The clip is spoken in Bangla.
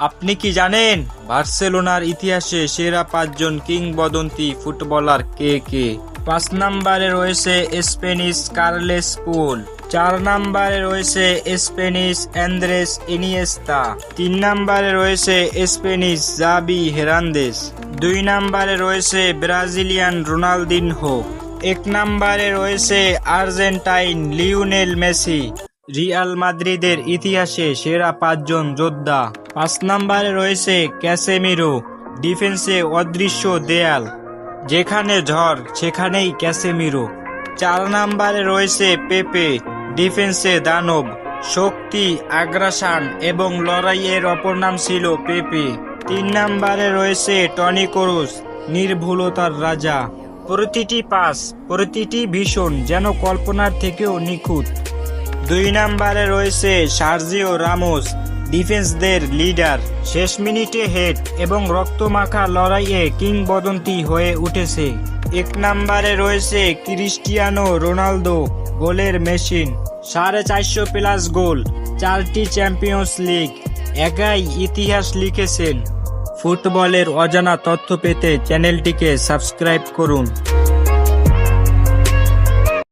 আপনি কি জানেন, বার্সেলোনার ইতিহাসে সেরা পাঁচজন কিংবদন্তি ফুটবলার কে কে? পাঁচ নম্বরে রয়েছে স্পেনিশ কার্লেস পুল, চার নম্বরে রয়েছে স্পেনিশ অ্যান্দ্রেস ইনিয়েস্তা, তিন নম্বরে রয়েছে স্পেনিশ জাবি হেরান্দেস দুই নম্বরে রয়েছে ব্রাজিলিয়ান রোনালদিনহো, এক নম্বরে রয়েছে আর্জেন্টাইন লিওনেল মেসি রিয়াল মাদ্রিদের ইতিহাসে সেরা পাঁচজন যোদ্ধা। পাঁচ নম্বরে রয়েছে ক্যাসেমিরো, ডিফেন্সে অদৃশ্য দেয়াল, যেখানে ঝড়, সেখানেই ক্যাসেমিরো। চার নম্বরে রয়েছে পেপে, ডিফেন্সে দানব, শক্তি, আগ্রাসান এবং লড়াইয়ের অপর নাম ছিল পেপে। তিন নম্বরে রয়েছে টনি ক্রুস নির্ভুলতার রাজা। প্রতিটি পাস, প্রতিটি ভীষণ যেন কল্পনার থেকেও নিখুঁত। দুই নম্বরে রয়েছে সার্জিও রামোস, ডিফেন্সদের লিডার। শেষ মিনিটে হেড এবং রক্তমাখা লড়াইয়ে কিংবদন্তি হয়ে উঠেছে। এক নম্বরে রয়েছে ক্রিস্টিয়ানো রোনালদো, গোলের মেশিন। সাড়ে চারশো প্লাস গোল, চারটি চ্যাম্পিয়ন্স লিগ, একাই ইতিহাস লিখেছেন। ফুটবলের অজানা তথ্য পেতে চ্যানেলটিকে সাবস্ক্রাইব করুন।